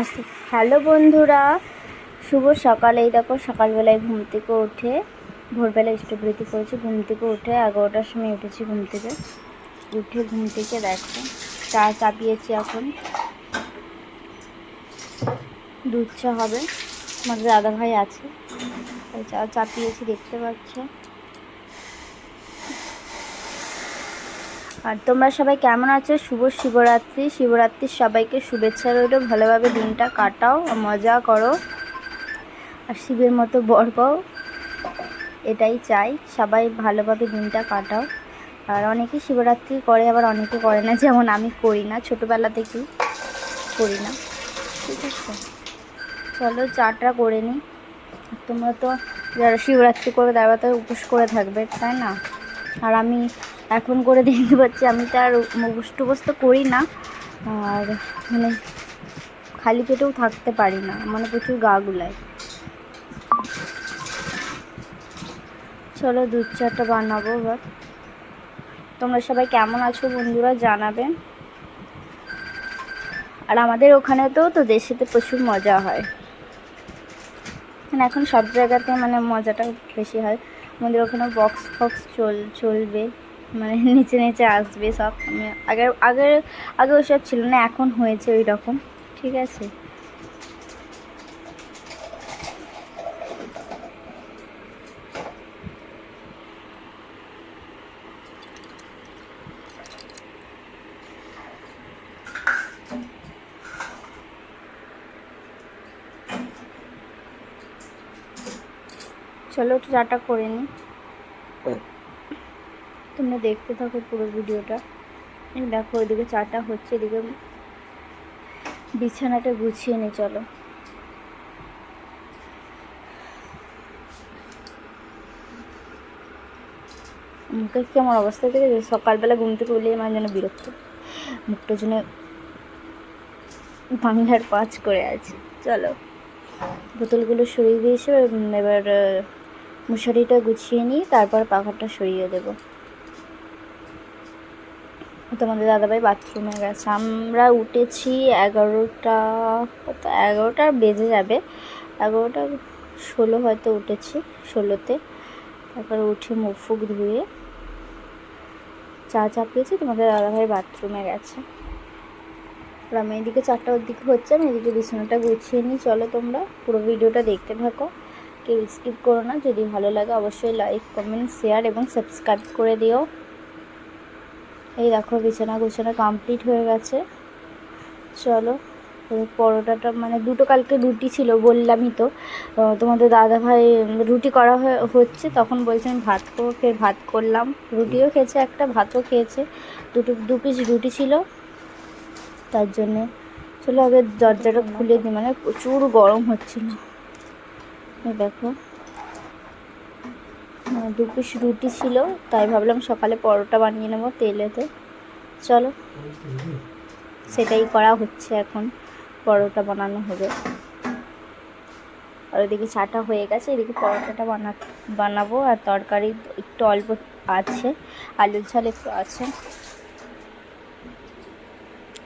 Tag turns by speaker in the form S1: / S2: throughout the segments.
S1: আসতে হ্যালো বন্ধুরা, শুভ সকালে। এই দেখো, সকালবেলায় ঘুম থেকে উঠে, ভোরবেলা ইষ্টবৃত্তি করেছি, ঘুম থেকে উঠে এগারোটার সময় উঠেছি ঘুম থেকে। উঠে ঘুম থেকে দেখো, চা চাপিয়েছি এখন। দুধ চা হবে আমার দাদা ভাই আছে চা চাপিয়েছি, দেখতে পাচ্ছ। আর তোমরা সবাই কেমন আছো? শুভ শিবরাত্রি। শিবরাত্রির সবাইকে শুভেচ্ছা রইল। ভালোভাবে দিনটা কাটাও মজা করো। আর শিবের মতো বর পাও। এটাই চাই। সবাই ভালোভাবে দিনটা কাটাও। আর অনেকে শিবরাত্রি করে, আবার অনেকে করে না। যেমন আমি করি না। ছোটোবেলা থেকেই করি না। ঠিক আছে? চলো, চাটা করে নিই তোমরা তো যারা শিবরাত্রি করে, তারা তো উপোস করে থাকবে, তাই না? আর আমি এখন করে দেখতে পাচ্ছি, আমি তো আর টুপোস তো করি না। আর মানে খালি পেটেও থাকতে পারি না মানে প্রচুর গা গুলায়। চলো দুধ চাটা বানাবো এবার। তোমরা সবাই কেমন আছো বন্ধুরা জানাবে। আর আমাদের ওখানে তো তো দেশেতে প্রচুর মজা হয়। মানে এখন সব জায়গাতে মানে মজাটা বেশি হয়। আমাদের ওখানে বক্স ফক্স চল, চলবে। মানে নিচে নিচে আসবে সব। আমি আগে আগে আগে ওইসব ছিল না, এখন হয়েছে ওই রকম ঠিক আছে? চলো একটু চাটা করে নিই তোমরা দেখতে থাকো পুরো ভিডিওটা। দেখো ওইদিকে চাটা হচ্ছে, এদিকে বিছানাটা গুছিয়ে নি, চলো। মুখের কেমন অবস্থা থেকে সকালবেলা ঘুম থেকে উঠলে আমার যেন বিরক্ত। মুখটা যেন বাংলার পাঁচ করে আছে। চলো, বোতলগুলো সরিয়ে দিয়েছে, এবার মশারিটা গুছিয়ে নিই তারপর পাখাটা সরিয়ে দেবো। তোমাদের দাদাভাই বাথরুমে গেছে। আমরা উঠেছি এগারোটা কত এগারোটা বেজে যাবে। এগারোটা ষোলো হয়তো উঠেছি, ষোলোতে। তারপরে উঠে মুখ ফুক ধুয়ে চা চাপিয়েছি তোমাদের দাদাভাই বাথরুমে গেছে। আর আমি এদিকে চারটা ওর দিকে হচ্ছে, আমি এদিকে বিছানাটা গুছিয়ে নিই। চলো তোমরা পুরো ভিডিওটা দেখতে থাকো। কেউ স্কিপ করো না। যদি ভালো লাগে অবশ্যই লাইক কমেন্ট শেয়ার এবং সাবস্ক্রাইব করে দিও। এই দেখো, বিছানা গুছানা কমপ্লিট হয়ে গেছে। চলো পরোটাটা মানে দুটো কালকে রুটি ছিল বললামই তো। তোমাদের দাদা ভাই রুটি করা হচ্ছে, তখন বলছে আমি ভাত করব ফের ভাত করলাম। রুটিও খেয়েছে, একটা ভাতও খেয়েছে। দুটো, দু পিস রুটি ছিল। তার জন্যে, চলো আগে দরজাটা খুলে দিই মানে প্রচুর গরম হচ্ছিল। দেখো। দু পিস রুটি ছিল, তাই ভাবলাম সকালে পরোটা বানিয়ে নেব তেলেতে। চলো, সেটাই করা হচ্ছে এখন, পরোটা বানানো হবে। আর ওইদিকে চাটা হয়ে গেছে, এদিকে পরোটাটা বানা, বানাবো, আর তরকারি একটু অল্প আছে, আলুর ঝাল একটু আছে।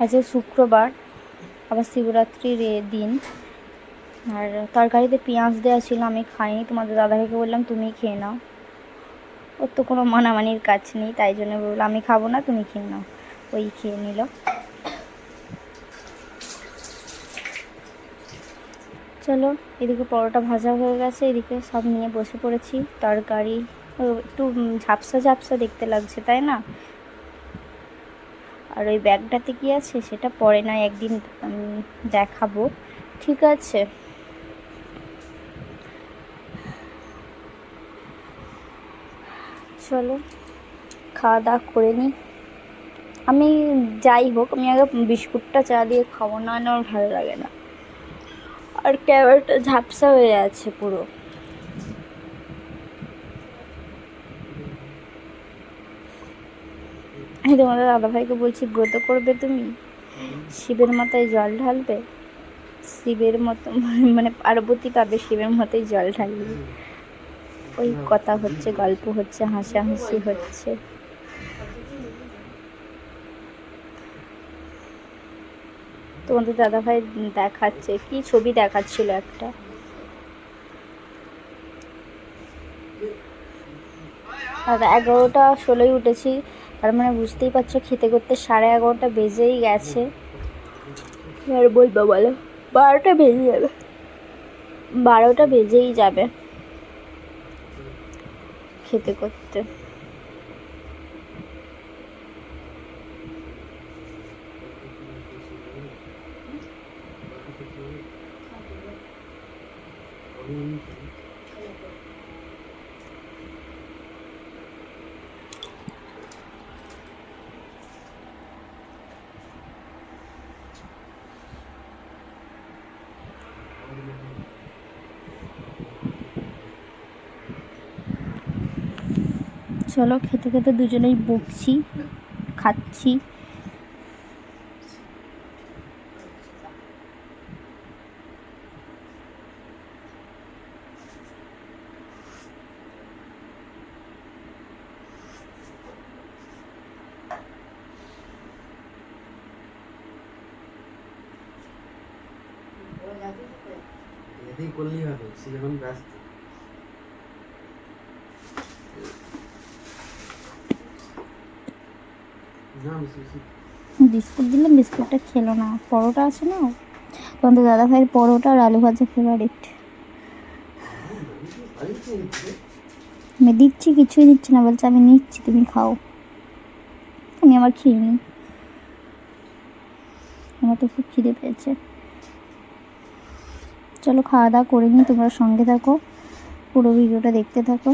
S1: আজকে শুক্রবার, আবার শিবরাত্রির দিন। আর তরকারিতে পেঁয়াজ দেওয়া ছিল, আমি খাইনি, তোমাদের দাদাকে বললাম তুমি খেয়ে নাও। ওর তো কোনো মানামানির কাজ নেই, তাই জন্য বললাম আমি খাব না, তুমি খেয়ে নাও। ওই খেয়ে নিল। চলো, এদিকে পরোটা ভাজা হয়ে গেছে, এদিকে সব নিয়ে বসে পড়েছি। তরকারি একটু ঝাপসা ঝাপসা দেখতে লাগছে, তাই না? আর ওই ব্যাগটাতে কি আছে, সেটা পরে না, একদিন দেখাবো। ঠিক আছে। চলো খাওয়া দাওয়া করে নিই। আমি যাই হোক, আমি আগে বিস্কুটটা চা দিয়ে খাব, না আমার ভালো লাগে না। আর ক্যামেরাটা ঝাপসা হয়ে আছে পুরো। আমি তোমাদের দাদাভাইকে বলছি, ব্রত করবে তুমি? শিবের মাথায় জল ঢালবে? শিবের মতো মানে পার্বতী পাবে, শিবের মতোই জল ঢালবে। ওই কথা হচ্ছে, গল্প হচ্ছে, হাসাহাসি হচ্ছে। তোমাদের দাদাভাই দেখাচ্ছে, কি ছবি দেখাচ্ছিল একটা? এগারোটা ষোলোই উঠেছি, তার মানে বুঝতেই পারছ খেতে করতে সাড়ে এগারোটা বেজেই গেছে। আর বলব বলো? বারোটা বেজে যাবে। বারোটা বেজেই যাবে। খেতে করতে চলো খেতে খেতে দুজনেই বকছি খাচ্ছি।
S2: করলেই হবে সে যখন ব্যস্ত না সুশি
S1: বিস্কুট দিলাম বিস্কুটটা খেলো না, পরোটা আছে না? তোমাদের দাদা ভাইয়ের পরোটা আর আলু ভাজা ফেভারিট আমি দিচ্ছি, কিছুই দিচ্ছি না, বলছে আমি নিচ্ছি, তুমি খাও। আমি আমার খেয়ে নিই আমার তো খুব খিদে পেয়েছে। চলো খাওয়া দাওয়া করে নিই, তোমরা সঙ্গে থাকো। পুরো ভিডিওটা দেখতে থাকো।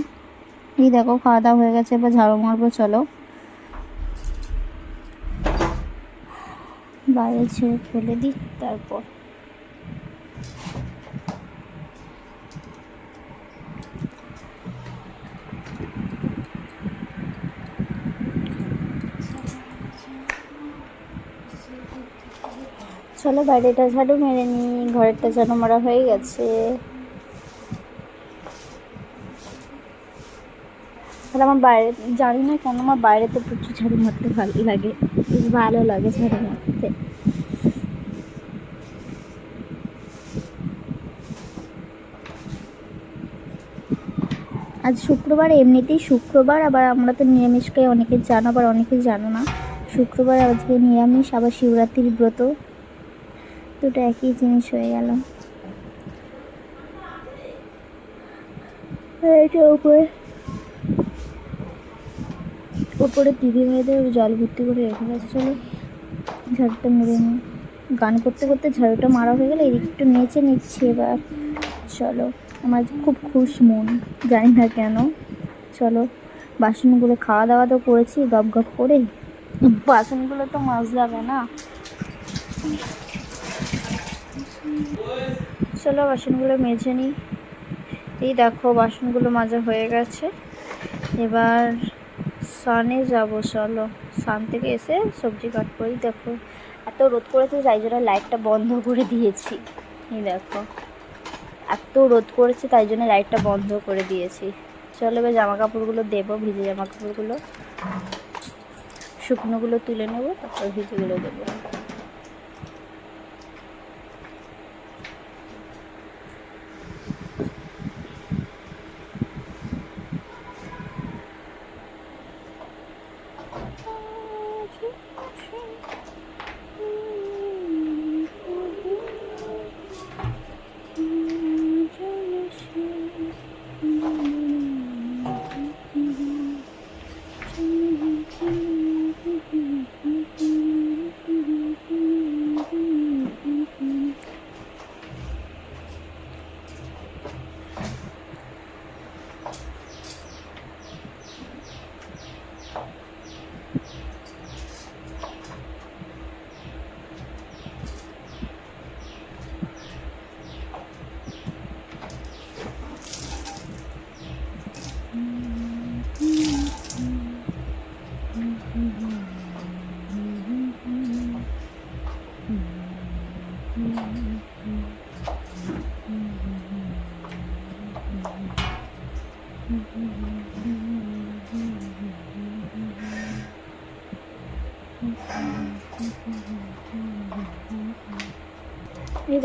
S1: এই দেখো, খাওয়া দাওয়া হয়ে গেছে, এবার ঝাড়ু মারবো, চলো। বাইরে ছেড়ে ফেলে দিই তারপর। চলো বাইরেটা ঝাড়ু মেরে নিই, ঘরেরটা ঝাড়ু মারা হয়ে গেছে। তাহলে আমার বাইরে, জানি না কেন আমার বাইরেতে প্রচুর ঝাড়ু মারতে ভালো লাগে, বেশ ভালো লাগে ঝাড়ু মারতে। আজ শুক্রবার, এমনিতেই শুক্রবার, আবার আমরা তো নিরামিষ খাই, অনেকে জানো, আবার অনেকে জানো না। শুক্রবার আজকে নিরামিষ, আবার শিবরাত্রির ব্রত। দুটো একই জিনিস হয়ে গেল। এটা উপরে উপরে দিদি ভাইদের জল ভর্তি করে রেখে গেছে, চলো। ঝাড়ুটা মেরে নিই। গান করতে করতে ঝাড়ুটা মারা হয়ে গেলে, এদিকে একটু নেচে নিচ্ছি এবার। চলো। আমার খুব খুশ মন, জানি না কেন। চলো, বাসনগুলো খাওয়া দাওয়া তো করেছি, গপ গপ করে। বাসনগুলো তো মাছ যাবে না। চলো, বাসনগুলো মেজে নিই। এই দেখো, বাসনগুলো মাজা হয়ে গেছে। এবার সানে যাব, চলো। সান থেকে এসে সবজি কাটবো। এই দেখো, এত রোদ করেছে যাই জন্য লাইটটা বন্ধ করে দিয়েছি। এই দেখো। এত রোদ করেছে, তাই জন্য লাইটটা বন্ধ করে দিয়েছি চলো এবার জামা কাপড়গুলো দেবো, ভিজে জামা কাপড়গুলো শুকনোগুলো তুলে নেব, তারপর ভিজেগুলো দেবো Thank you.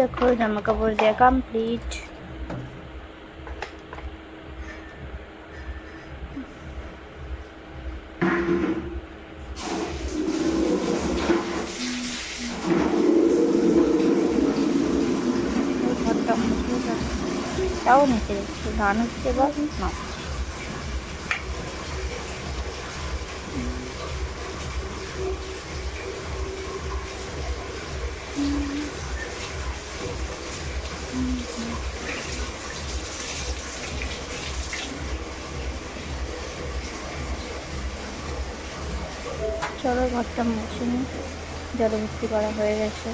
S1: দেখো জামা কাপড় দেওয়া কমপ্লিট ঘরটা মুছে যাচ্ছে। তাও নিচে রেখেছি গান হচ্ছে বা নাচছে চলো ঘরটা জলভর্তি করা হয়ে গেছে।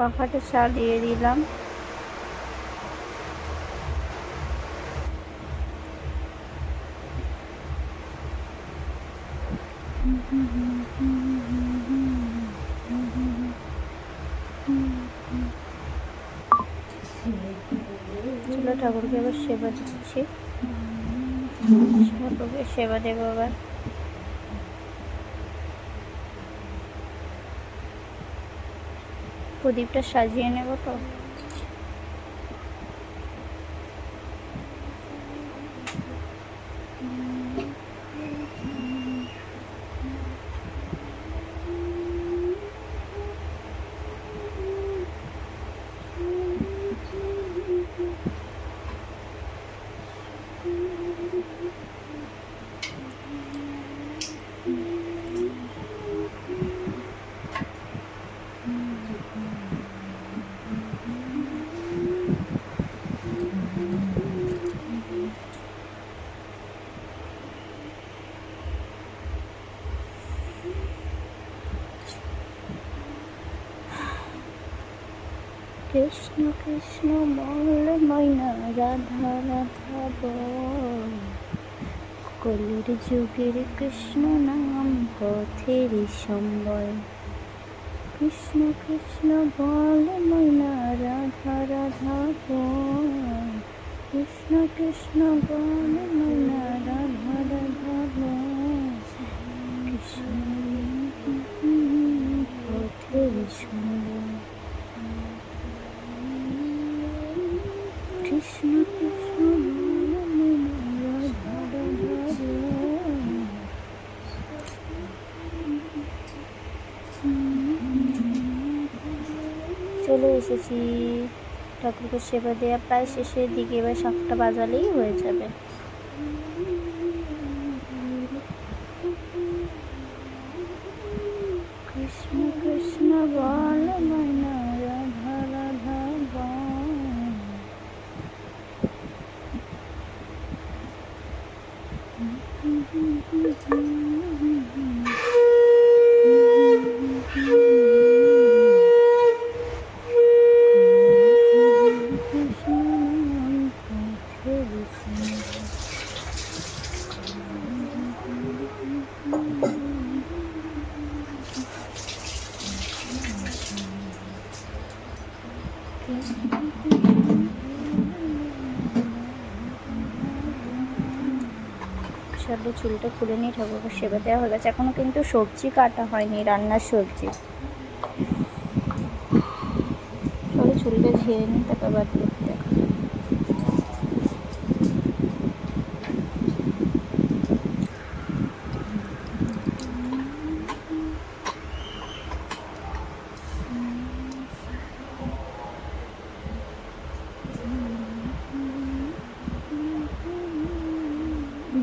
S1: পাখাটা চালিয়ে দিলাম। ঠাকুরকে এবার সেবা দিচ্ছি। ঠাকুরকে সেবা দেবো আবার প্রদীপটা সাজিয়ে নেব তো? কৃষ্ণ কৃষ্ণ বল ময়না রাধা রাধা, বল। কলির যুগের কৃষ্ণ নাম পথের সম্বল। কৃষ্ণ কৃষ্ণ, বল ময়না রাধা রাধা, বল। কৃষ্ণ কৃষ্ণ, বল ময়না রাধা রাধা, বল। কৃষ্ণ পথের সম্বল। এসেছি। ঠাকুরকে সেবা দেওয়া প্রায় শেষের দিকে এবার সাতটা বাজালেই হয়ে যাবে। চলো চুলটা খুলে নিয়ে ঠাকুরকে সেবা দেওয়া হয়ে গেছে এখনও কিন্তু সবজি কাটা হয়নি, রান্নার সবজি। চলো চুলটা ছেড়ে নিই তারপর বাদ বাকি দেখা যাবে।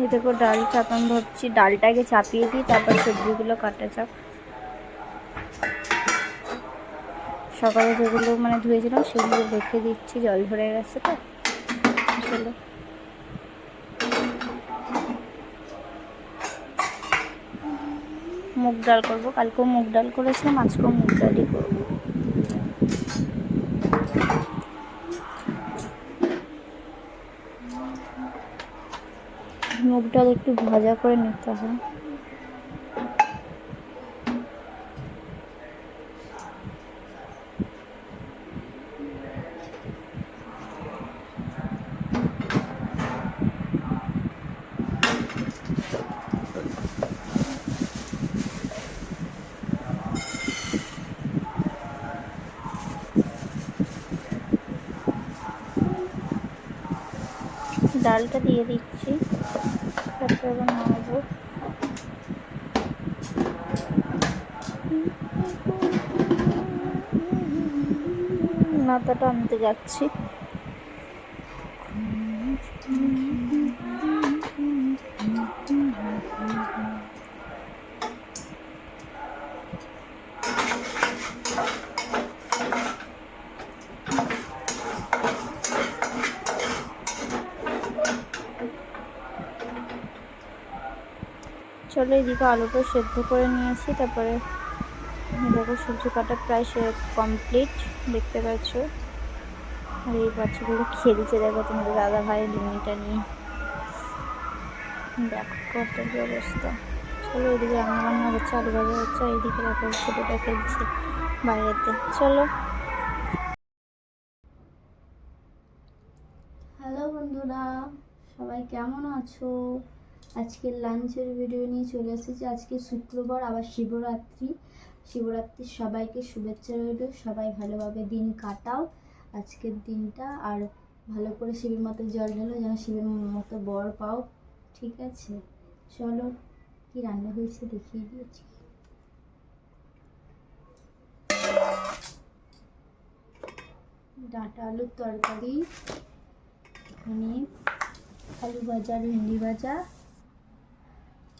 S1: এই দেখো ডাল চাপান ভাবছি। ডালটাকে চাপিয়ে দিই, তারপর সবজিগুলো কাটা চাপ সকালে যেগুলো মানে ধুয়েছিলাম, সেগুলো রেখে দিচ্ছি, জল ধরে গেছে তো। চলো। মুগ ডাল করব। কালকেও মুগ ডাল করেছিলাম, আজকেও মুগ ডালই করব। মুগ ডাল একটু ভাজা করে নিতে হয় ডালটা দিয়ে দিচ্ছি। তারপরে আবার নামাবো। নাতাটা আনতে যাচ্ছি। চলো এদিকে আলুটা সেদ্ধ করে নিয়েছি, তারপরে দেখো সবজি কাটা প্রায় সে কমপ্লিট দেখতে পাচ্ছ। আর এই বাচ্চাগুলো খেলছে দেখো তোমাদের দাদা ভাই লিমিটা নিয়ে। দেখো কত কি অবস্থা। চলো এদিকে রান্না বান্না হচ্ছে, আলু ভাজা হচ্ছে এদিকে দেখো ছোটোটা খেলছে বাইরেতে। চলো। হ্যালো বন্ধুরা, সবাই কেমন আছো? আজকের লাঞ্চের ভিডিও নিয়ে চলে এসেছি। আজকে শুক্রবার, আবার শিবরাত্রি। শিবরাত্রির সবাইকে শুভেচ্ছা রইল। সবাই ভালোভাবে দিন কাটাও। আজকের দিনটা আর ভালো করে শিবের মতো জল ঢালো, যেন শিবের মতো বর পাও। ঠিক আছে? চলো, কি রান্না হয়েছে দেখিয়ে দিয়েছি ডাঁটা আলুর তরকারি। এখানে আলু ভাজা, ভেন্ডি ভাজা।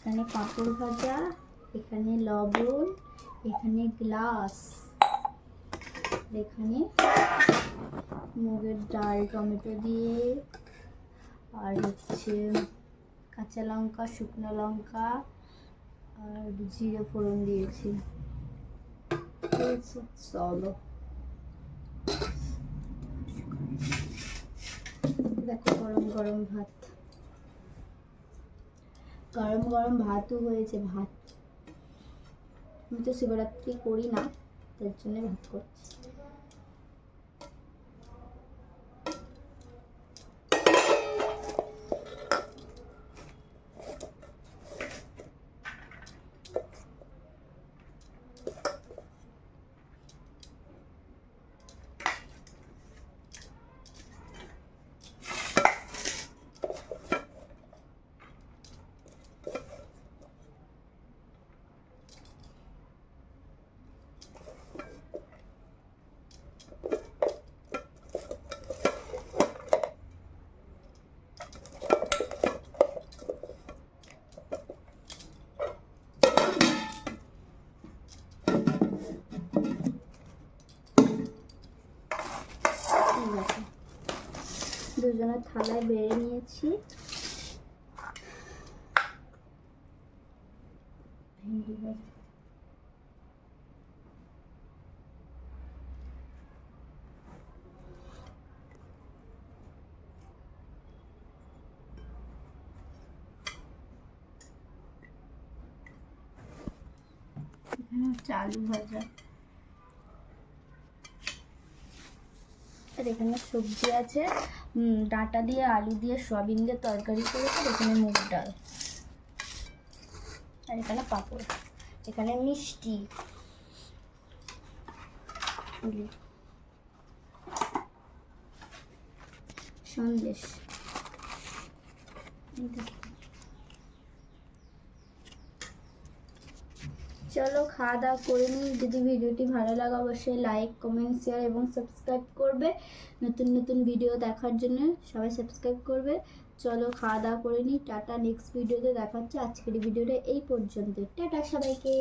S1: এখানে পাঁপড় ভাজা, এখানে লবণ, এখানে গ্লাস এখানে মুগের ডাল, টমেটো দিয়ে, আর হচ্ছে কাঁচা লঙ্কা, শুকনো লঙ্কা, আর জিরে ফোড়ন দিয়েছি। চলো। দেখো গরম গরম ভাত। গরম গরম ভাতও হয়েছে ভাত। আমি তো শিবরাত্রি করি না তার জন্য ভাত করছি ঠিক আছে দুজনের থালায় বেড়ে নিয়েছি। ভেন্ডি ভাজা হচ্ছে ভাজা। আর এখানে সবজি আছে। ডাঁটা দিয়ে আলু দিয়ে সয়াবিন দিয়ে তরকারি করেছে, এখানে মুগ ডাল আর এখানে পাঁপড়, এখানে মিষ্টি? সন্দেশ এই দেখো। চলো খাওয়া দাওয়া করে নিই। যদি ভিডিওটি ভালো লাগে, অবশ্যই লাইক কমেন্ট শেয়ার এবং সাবস্ক্রাইব করবে। নতুন নতুন ভিডিও দেখার জন্য সবাই সাবস্ক্রাইব করবে। চলো খাওয়া দাওয়া করে নিই। টাটা নেক্সট ভিডিওতে দেখাচ্ছে আজকের ভিডিওটা এই পর্যন্ত। টাটা সবাইকে।